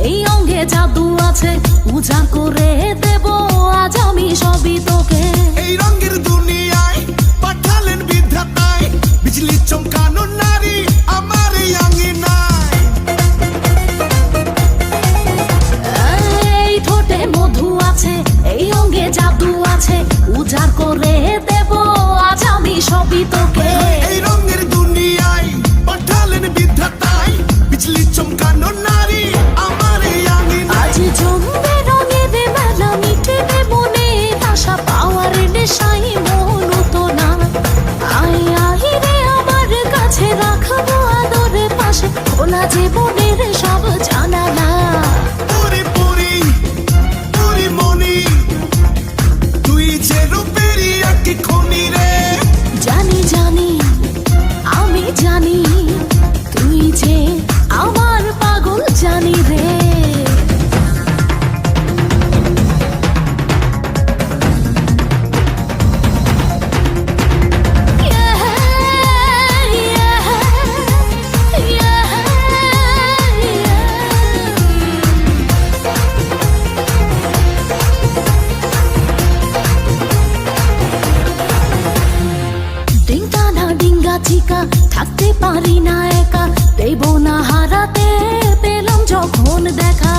এই অঙ্গে জাদু আছে পূজা করে দেব আজ আমি সবই তোকে না জীবনের সব যা কখন দেখা